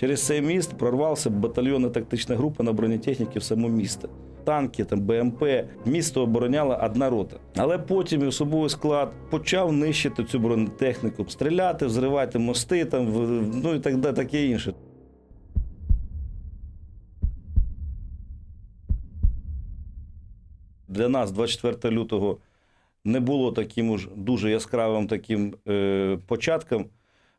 Через цей міст прорвався батальйонна тактична група на бронетехніки в само місто. Танки, там БМП, місто обороняла одна рота. Але потім особовий склад почав нищити цю бронетехніку, стріляти, взривати мости, там, ну і так далі, таке інше. Для нас 24 лютого не було таким уж дуже яскравим таким е, початком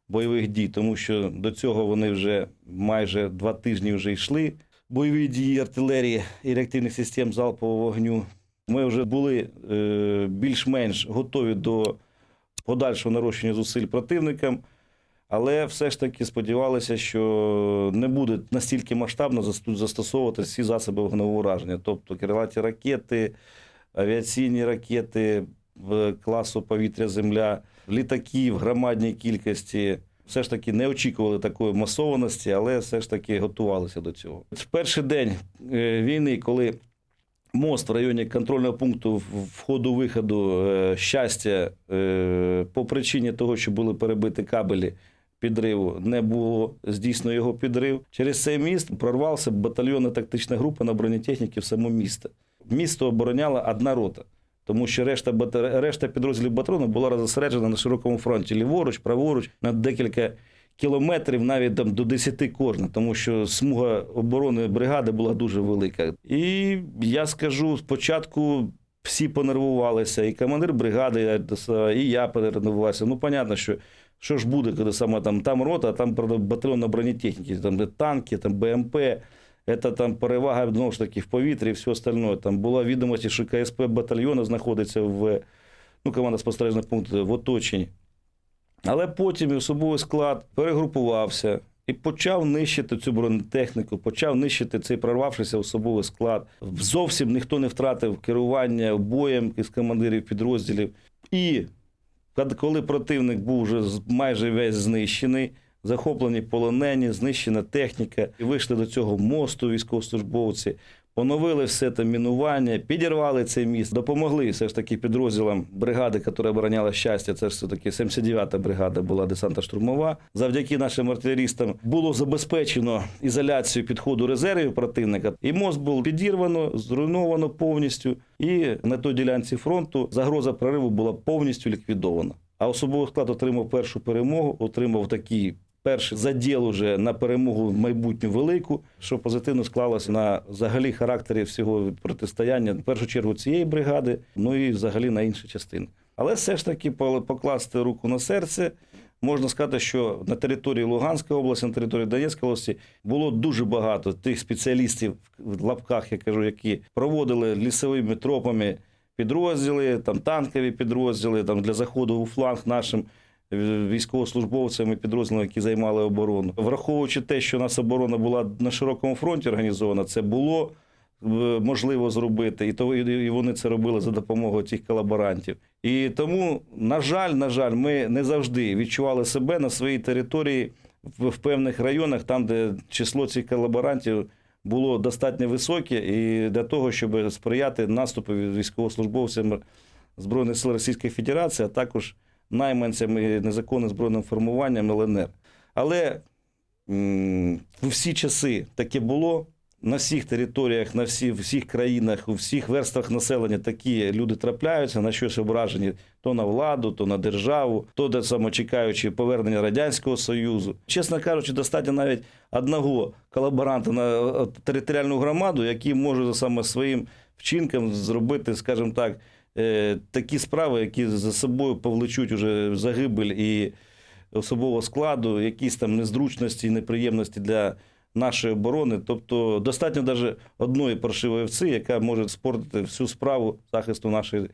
бойових дій, тому що до цього вони вже майже два тижні вже йшли. Бойові дії артилерії і реактивних систем залпового вогню. Ми вже були е, більш-менш готові до подальшого нарощення зусиль противникам, але все ж таки сподівалися, що не буде настільки масштабно застосовувати всі засоби вогневого ураження, тобто крилаті ракети, авіаційні ракети класу повітря-земля, літаки в громадній кількості. Все ж таки не очікували такої масованості, але все ж таки готувалися до цього. В перший день е, війни, коли мост в районі контрольного пункту входу-виходу е, щастя е, по причині того, що були перебиті кабелі підриву, не було здійснено його підрив. Через цей міст прорвався батальйонна тактична група на бронетехніки в само місто. Місто обороняла одна рота. Тому що решта, бата- решта підрозділів батальйону була розосереджена на широкому фронті ліворуч, праворуч, на декілька кілометрів, навіть там до 10 кожна, тому що смуга оборони бригади була дуже велика. І я скажу, спочатку всі понервувалися, і командир бригади, і я понервувався. Ну, понятно, що що ж буде, коли саме там, там рота, а там правда, батальйон на бронетехніці, там де танки, там БМП. Це там перевага знову ж таки в повітрі і все остальне. Там була відомості, що КСП батальйону знаходиться в ну, команда спостережних пунктів в оточенні. Але потім особовий склад перегрупувався і почав нищити цю бронетехніку, почав нищити цей прорвавшийся особовий склад. Зовсім ніхто не втратив керування боєм із командирів підрозділів. І коли противник був вже майже весь знищений, захоплені полонені, знищена техніка, і вийшли до цього мосту військовослужбовці, поновили все те мінування, підірвали цей міст, допомогли все ж таки підрозділам бригади, яка обороняла щастя. Це ж все таки 79-та бригада була десанта штурмова. Завдяки нашим артилерістам було забезпечено ізоляцію підходу резервів противника. І мост був підірвано, зруйновано повністю. І на той ділянці фронту загроза прориву була повністю ліквідована. А особовий склад отримав першу перемогу, отримав такий перший заділ уже на перемогу в майбутню велику, що позитивно склалося на взагалі характері всього протистояння, в першу чергу цієї бригади, ну і взагалі на інші частини. Але все ж таки покласти руку на серце. Можна сказати, що на території Луганської області, на території Донецької області було дуже багато тих спеціалістів в лапках, я кажу, які проводили лісовими тропами підрозділи, там танкові підрозділи там для заходу у фланг нашим е, військовослужбовцям і підрозділам, які займали оборону. Враховуючи те, що у нас оборона була на широкому фронті організована, це було е, можливо зробити, і то і вони це робили за допомогою тих колаборантів. І тому, на жаль, на жаль, ми не завжди відчували себе на своїй території в певних районах, там, де число цих колаборантів було достатньо високе, і для того, щоб сприяти наступу військовослужбовцям Збройних сил Російської Федерації, а також найманцям і незаконним збройним формуванням ЛНР. Але в всі часи таке було. На всіх територіях, на всі, всіх країнах, у всіх верствах населення такі люди трапляються на щось ображені то на владу, то на державу, то де саме чекаючи повернення Радянського Союзу. Чесно кажучи, достатньо навіть одного колаборанта на територіальну громаду, який може саме своїм вчинком зробити, скажімо так, такі справи, які за собою повлечуть уже загибель і особового складу, якісь там незручності і неприємності для нашої оборони. Тобто достатньо навіть одної паршивої овці, яка може спортити всю справу захисту нашої,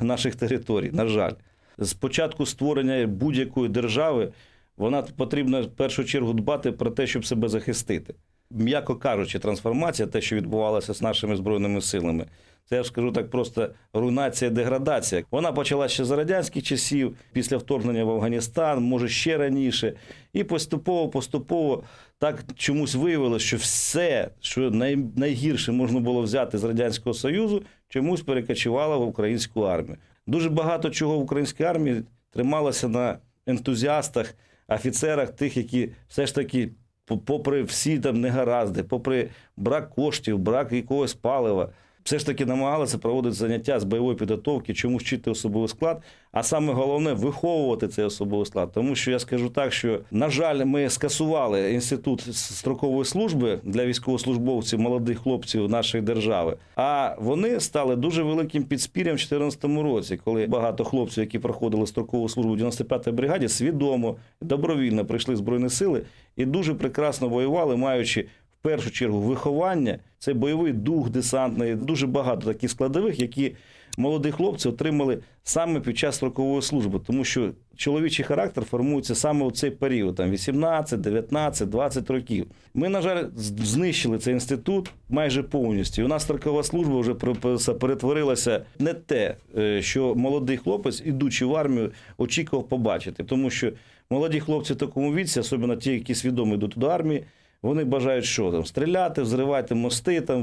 наших територій. На жаль, з початку створення будь-якої держави вона потрібно в першу чергу дбати про те, щоб себе захистити. М'яко кажучи, трансформація, те, що відбувалося з нашими збройними силами, це я ж скажу так просто руйнація, деградація. Вона почалася ще за радянських часів, після вторгнення в Афганістан, може ще раніше. І поступово, поступово так чомусь виявилося, що все, що най, найгірше можна було взяти з Радянського Союзу, чомусь перекочувало в українську армію. Дуже багато чого в українській армії трималося на ентузіастах, офіцерах, тих, які все ж таки попри всі там негаразди, попри брак коштів, брак якогось палива, все ж таки намагалися проводити заняття з бойової підготовки, чому вчити особовий склад, а саме головне виховувати цей особовий склад. Тому що я скажу так, що на жаль, ми скасували інститут строкової служби для військовослужбовців, молодих хлопців нашої держави. А вони стали дуже великим підспір'ям в 2014 році, коли багато хлопців, які проходили строкову службу в 95-й бригаді, свідомо добровільно прийшли в збройні сили і дуже прекрасно воювали, маючи першу чергу виховання, це бойовий дух десантний, дуже багато таких складових, які молоді хлопці отримали саме під час строкової служби, тому що чоловічий характер формується саме у цей період, там 18, 19, 20 років. Ми, на жаль, знищили цей інститут майже повністю. У нас строкова служба вже пер- перетворилася не те, е, що молодий хлопець, ідучи в армію, очікував побачити, тому що молоді хлопці в такому віці, особливо ті, які свідомо йдуть до армії. Вони бажають що там стріляти, взривати мости, там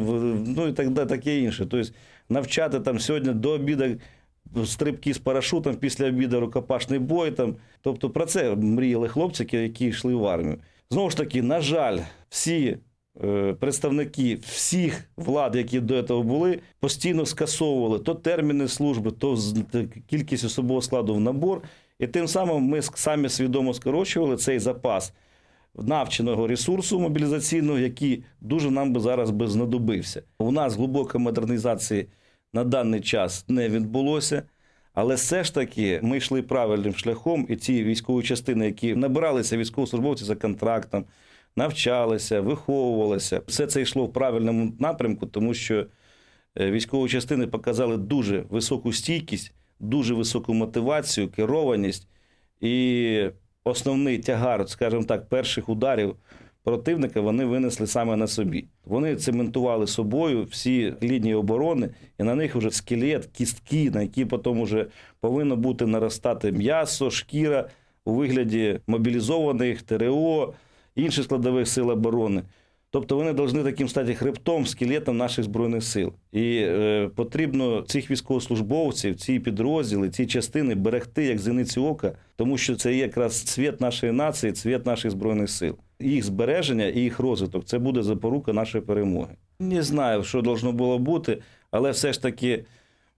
ну і так далі, таке інше. Тобто навчати там сьогодні до обіду стрибки з парашутом, після обіду рукопашний бой. Там. Тобто про це мріяли хлопці, які- йшли в армію. Знову ж таки, на жаль, всі е, представники всіх влад, які до цього були, постійно скасовували то терміни служби, то кількість особового складу в набор. І тим самим ми самі свідомо скорочували цей запас навченого ресурсу мобілізаційного, який дуже нам би зараз би знадобився. У нас глибокої модернізації на даний час не відбулося. Але все ж таки ми йшли правильним шляхом, і ці військові частини, які набиралися військовослужбовці за контрактом, навчалися, виховувалися, все це йшло в правильному напрямку, тому що е, військові частини показали дуже високу стійкість, дуже високу мотивацію, керованість і основний тягар, скажімо так, перших ударів противника вони винесли саме на собі. Вони цементували собою всі лінії оборони, і на них вже скелет, кістки, на які потім вже повинно бути наростати м'ясо, шкіра у вигляді мобілізованих, ТРО, інших складових сил оборони. Тобто вони повинні таким стати хребтом, скелетом наших збройних сил. І е, потрібно цих військовослужбовців, ці підрозділи, ці частини берегти як зіниці ока, тому що це є якраз цвіт нашої нації, цвіт наших збройних сил. Їх збереження і їх розвиток це буде запорука нашої перемоги. Не знаю, що должно було бути, але все ж таки,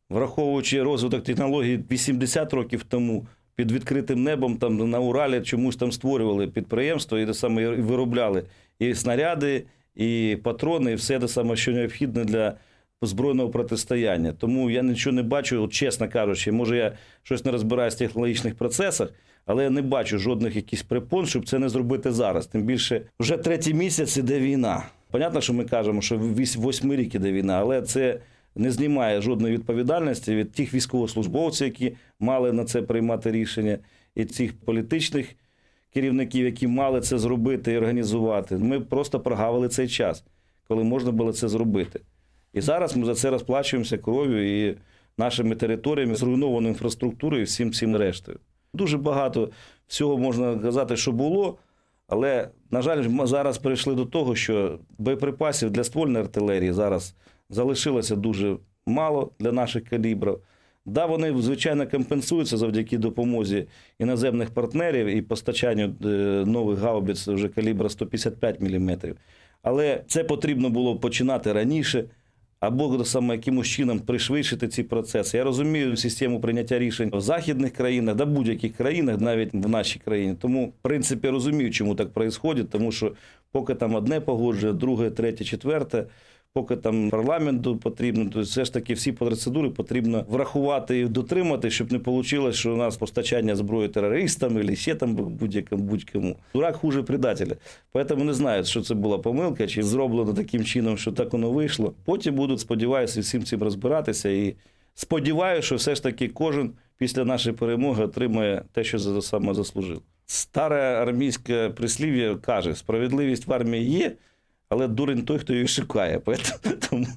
враховуючи розвиток технологій 80 років тому. Під відкритим небом там на Уралі чомусь там створювали підприємство і те саме виробляли і снаряди, і патрони, і все те саме, що необхідне для збройного протистояння. Тому я нічого не бачу, от чесно кажучи, може я щось не розбираюсь в технологічних процесах, але я не бачу жодних якихось препон, щоб це не зробити зараз. Тим більше вже третій місяць іде війна. Понятно, що ми кажемо, що вісь- восьмий рік іде війна, але це не знімає жодної відповідальності від тих військовослужбовців, які мали на це приймати рішення, і цих політичних керівників, які мали це зробити і організувати. Ми просто прогавили цей час, коли можна було це зробити. І зараз ми за це розплачуємося кров'ю і нашими територіями, зруйнованою інфраструктурою і всім цим рештою. Дуже багато всього можна казати, що було, але, на жаль, ми зараз перейшли до того, що боєприпасів для ствольної артилерії зараз залишилося дуже мало для наших калібрів. Да, вони звичайно компенсуються завдяки допомозі іноземних партнерів і постачанню е, нових гаубиць вже калібра 155 мм. Але це потрібно було починати раніше, або саме якимось чином пришвидшити ці процеси. Я розумію систему прийняття рішень в західних країнах, да будь-яких країнах, навіть в нашій країні. Тому, в принципі, розумію, чому так відбувається, тому що поки там одне погоджує, друге, третє, четверте. Поки там парламенту потрібно, то все ж таки всі процедури потрібно врахувати і дотримати, щоб не вийшло, що у нас постачання зброї терористам або ще там будь-якому будь-кому. Дурак хуже предателя. Тому не знають, що це була помилка, чи зроблено таким чином, що так воно вийшло. Потім будуть, сподіваюся, всім цим розбиратися. І сподіваюся, що все ж таки кожен після нашої перемоги отримає те, що за саме заслужив. Старе армійське прислів'я каже: справедливість в армії є. Але дурень той, хто її шукає. Тому,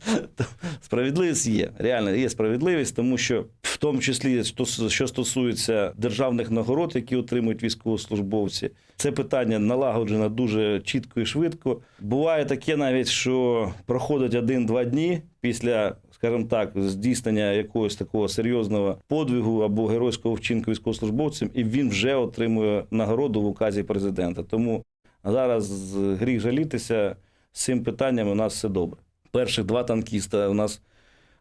справедливість є. Реально є справедливість, тому що в тому числі, що стосується державних нагород, які отримують військовослужбовці, це питання налагоджено дуже чітко і швидко. Буває таке навіть, що проходить один-два дні після. Скажімо так, здійснення якогось такого серйозного подвигу або геройського вчинку військовослужбовцям, і він вже отримує нагороду в указі президента. Тому А зараз гріх жалітися з цим питанням у нас все добре. Перших два танкіста у нас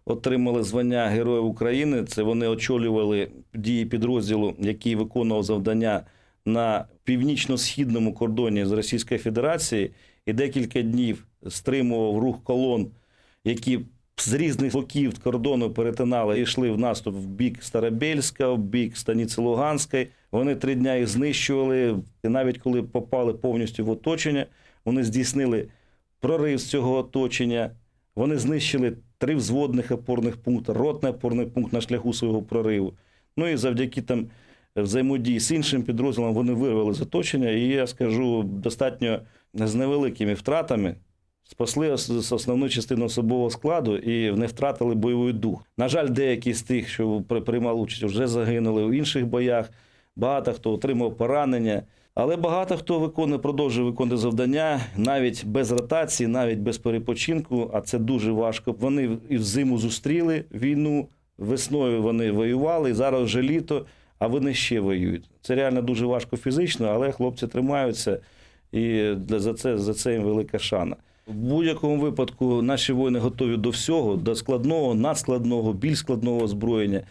отримали звання Героїв України. Це вони очолювали дії підрозділу, який виконував завдання на північно-східному кордоні з Російською Федерацією і декілька днів стримував рух колон, які з різних боків кордону перетинали і йшли в наступ в бік Старобельська, в бік Станиці Луганської. Вони три дня їх знищували. І навіть коли попали повністю в оточення, вони здійснили прорив з цього оточення. Вони знищили три взводних опорних пункти, ротний опорний пункт на шляху свого прориву. Ну і завдяки там взаємодії з іншим підрозділом вони вирвали з оточення. І я скажу достатньо з невеликими втратами. Спасли ос- основну частину особового складу і не втратили бойовий дух. На жаль, деякі з тих, що при- приймали участь, вже загинули в інших боях. Багато хто отримав поранення. Але багато хто виконує, продовжує виконувати завдання навіть без ротації, навіть без перепочинку, а це дуже важко. Вони і взиму зустріли війну, весною вони воювали, і зараз вже літо, а вони ще воюють. Це реально дуже важко фізично, але хлопці тримаються, і за це, за це їм велика шана. В будь-якому випадку наші воїни готові до всього, до складного, надскладного, більш складного озброєння.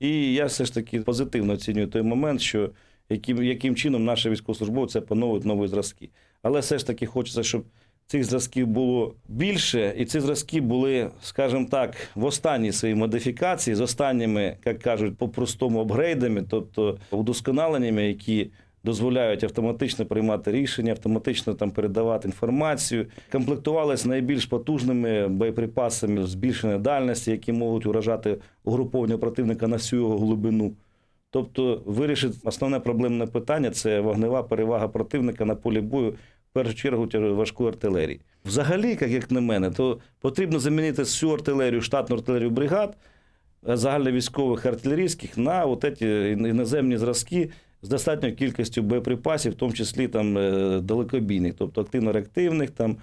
І я все ж таки позитивно оцінюю той момент, що яким, яким чином наші військовослужбовці опановують нові зразки. Але все ж таки хочеться, щоб цих зразків було більше, і ці зразки були, скажімо так, в останній своїй модифікації, з останніми, як кажуть, по-простому апгрейдами, тобто удосконаленнями, які дозволяють автоматично приймати рішення, автоматично там передавати інформацію, комплектувалися найбільш потужними боєприпасами збільшеної дальності, які можуть уражати угруповання противника на всю його глибину. Тобто вирішить основне проблемне питання це вогнева перевага противника на полі бою, в першу чергу важкої артилерії. Взагалі, як, як на мене, то потрібно замінити всю артилерію, штатну артилерію бригад, е, загальновійськових артилерійських на от ці іноземні зразки з достатньою кількістю боєприпасів, в тому числі там е, далекобійних, тобто активно-реактивних, там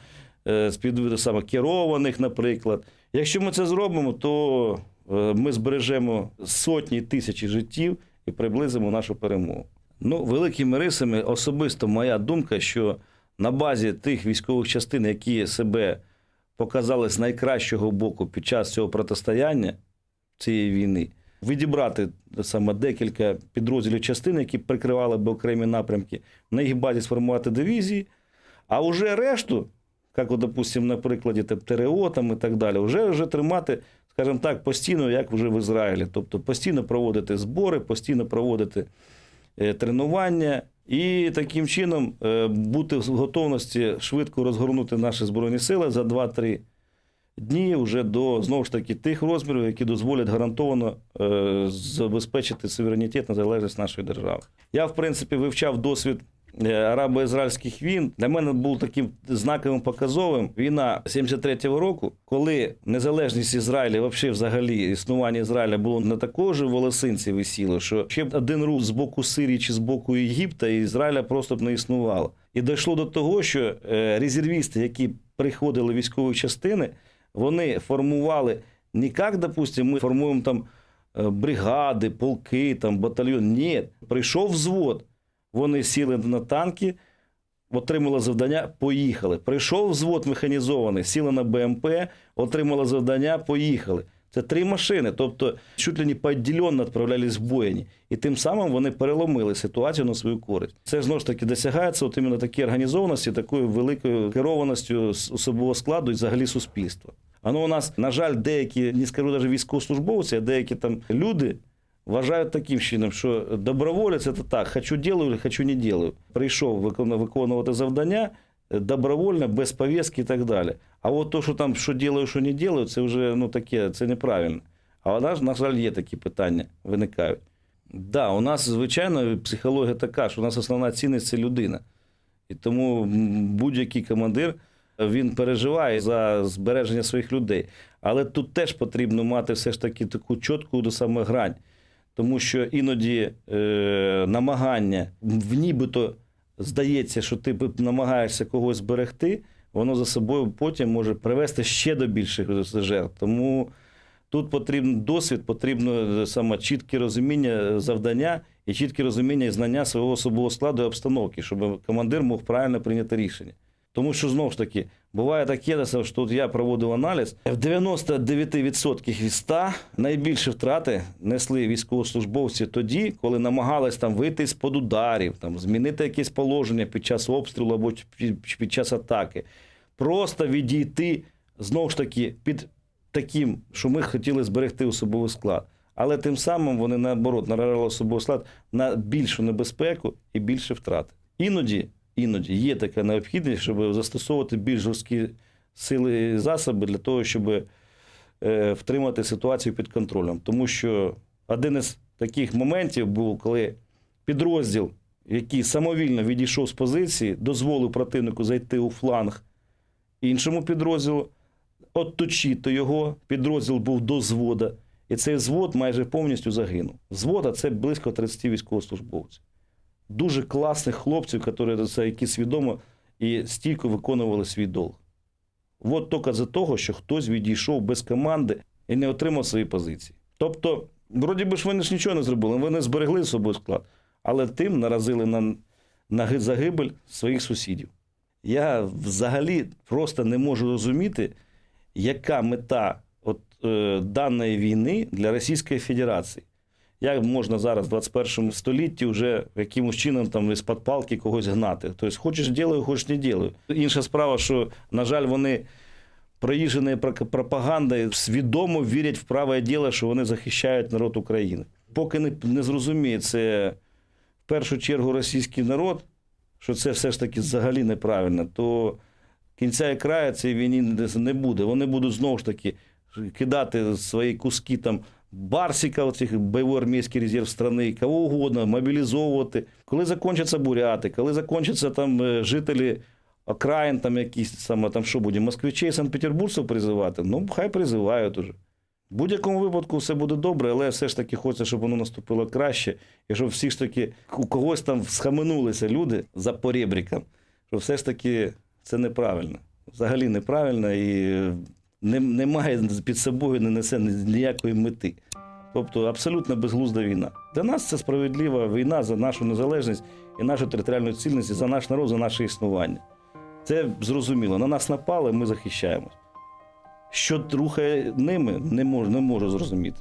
е, саме керованих, наприклад. Якщо ми це зробимо, то е, ми збережемо сотні тисячі життів і приблизимо нашу перемогу. Ну, великими рисами особисто моя думка, що на базі тих військових частин, які себе показали з найкращого боку під час цього протистояння цієї війни, відібрати саме декілька підрозділів частин, які прикривали б окремі напрямки, на їх базі сформувати дивізії, а вже решту, як, от, допустим, на прикладі ТРО там, і так далі, вже, вже тримати, скажімо так, постійно, як вже в Ізраїлі. Тобто постійно проводити збори, постійно проводити е, тренування і таким чином е, бути в готовності швидко розгорнути наші збройні сили за 2-3 дні вже до знову ж таки тих розмірів, які дозволять гарантовано е, забезпечити суверенітет незалежність нашої держави. Я, в принципі, вивчав досвід. е, Арабо-ізраїльських війн для мене був таким знаковим показовим війна 73-го року, коли незалежність Ізраїля, взагалі існування Ізраїля було на такого ж волосинці висіло, що ще б один рух з боку Сирії чи з боку Єгипта, і Ізраїля просто б не існувало. І дійшло до того, що е, резервісти, які приходили в військові частини, вони формували не як, допустим, ми формуємо там е, бригади, полки, там, батальйон. Ні, прийшов взвод, вони сіли на танки, отримали завдання, поїхали. Прийшов взвод механізований, сіли на БМП, отримали завдання, поїхали. Це три машини, тобто чуть ли не поділенно відправлялись в бояні. І тим самим вони переломили ситуацію на свою користь. Це знову ж таки досягається от іменно такій організованості, такою великою керованістю особового складу і взагалі суспільства. А ну у нас, на жаль, деякі, не скажу навіть військовослужбовці, а деякі там люди вважають таким чином, що доброволець це так, хочу ділаю, хочу не ділаю. Прийшов виконувати, завдання е, добровольно, без повістки і так далі. А от то, що там що ділаю, що не ділаю, це вже ну таке, це неправильно. А у нас, на жаль, є такі питання, виникають. Да, у нас, звичайно, психологія така, що у нас основна цінність це людина. І тому будь-який командир він переживає за збереження своїх людей. Але тут теж потрібно мати все ж таки таку чітку до саме грань. Тому що іноді е, намагання, в нібито здається, що ти намагаєшся когось зберегти, воно за собою потім може привести ще до більших жертв. Тому тут потрібен досвід, потрібно е, саме чітке розуміння завдання і чітке розуміння і знання свого особового складу і обстановки, щоб командир мог правильно прийняти рішення. Тому що знову ж таки буває таке, що от я проводив аналіз. В 99% від 100 найбільші втрати несли військовослужбовці тоді, коли намагались там вийти з-под ударів, там змінити якесь положення під час обстрілу або під, час атаки. Просто відійти знову ж таки під таким, що ми хотіли зберегти особовий склад. Але тим самим вони наоборот наражали особовий склад на більшу небезпеку і більше втрат. Іноді, іноді є така необхідність, щоб застосовувати більш жорсткі сили і засоби для того, щоб е, втримати ситуацію під контролем. Тому що один із таких моментів був, коли підрозділ, який самовільно відійшов з позиції, дозволив противнику зайти у фланг іншому підрозділу, отточити його. Підрозділ був до звода. І цей взвод майже повністю загинув. Взвод, а це близько 30 військовослужбовців. Дуже класних хлопців, які, які свідомо і стійко виконували свій долг. От тільки за того, що хтось відійшов без команди і не отримав свої позиції. Тобто, вроді би ж вони ж нічого не зробили, вони зберегли з собою склад, але тим наразили на, на загибель своїх сусідів. Я взагалі просто не можу розуміти, яка мета от, е, даної війни для Російської Федерації. Як можна зараз в 21 столітті вже якимось чином там із-під палки когось гнати? Тобто, хочеш ділаю, хочеш не ділаю. Інша справа, що, на жаль, вони проїжджені пропагандою свідомо вірять в праве діло, що вони захищають народ України. Поки не, не зрозуміє це в першу чергу російський народ, що це все ж таки взагалі неправильно, то кінця і краю цієї війни не буде. Вони будуть знову ж таки кидати свої куски там Барсика, оцих бойовий армійський резерв страни, кого угодно, мобілізовувати. Коли закінчаться буряти, коли закінчаться там е, жителі окраїн, там якісь саме там що буде, москвичей, санкт-петербуржців призивати, ну хай призивають уже. В будь-якому випадку все буде добре, але все ж таки хочеться, щоб воно наступило краще, і щоб всі ж таки у когось там схаменулися люди за поребриком, що все ж таки це неправильно. Взагалі неправильно і е, не, немає під собою, не несе ніякої мети. Тобто абсолютно безглузда війна. Для нас це справедлива війна за нашу незалежність і нашу територіальну цільність, за наш народ, за наше існування. Це зрозуміло. На нас напали, ми захищаємось. Що рухає ними, не можу, не можу зрозуміти.